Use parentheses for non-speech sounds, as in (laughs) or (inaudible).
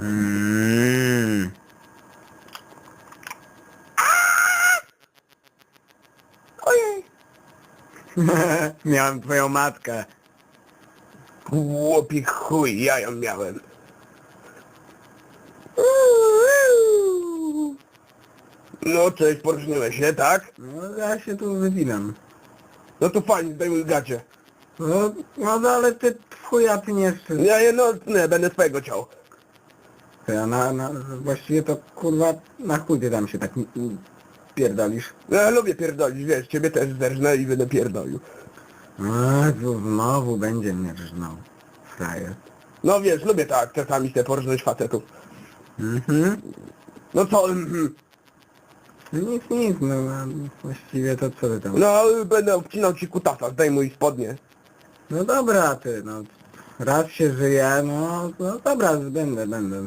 Mm. Ojej. (laughs) Miałem twoją matkę. Chłopi chuj, ja ją miałem. No cześć, porżnęłeś się, tak? No ja się tu wypinam. No to fajnie, daj mi gacie. No, no ale ty chuja ty nie jeszcze. Ja je no, nie, będę twojego ciał. Ja na, na, właściwie to kurwa na chuj ty tam się tak m- m- pierdolisz. Ja lubię pierdolić, wiesz, ciebie też zerżnę i będę pierdolił. A, tu znowu będzie mnie rżnął. Frajer. No wiesz, lubię tak czasami się porżnąć facetów. Mhm. No co, mhm. Nic, nic, no a właściwie to co ty tam. no będę obcinał ci kutasa, zdejmuj spodnie. No dobra ty, no raz się żyje, no, no dobra, będę, będę.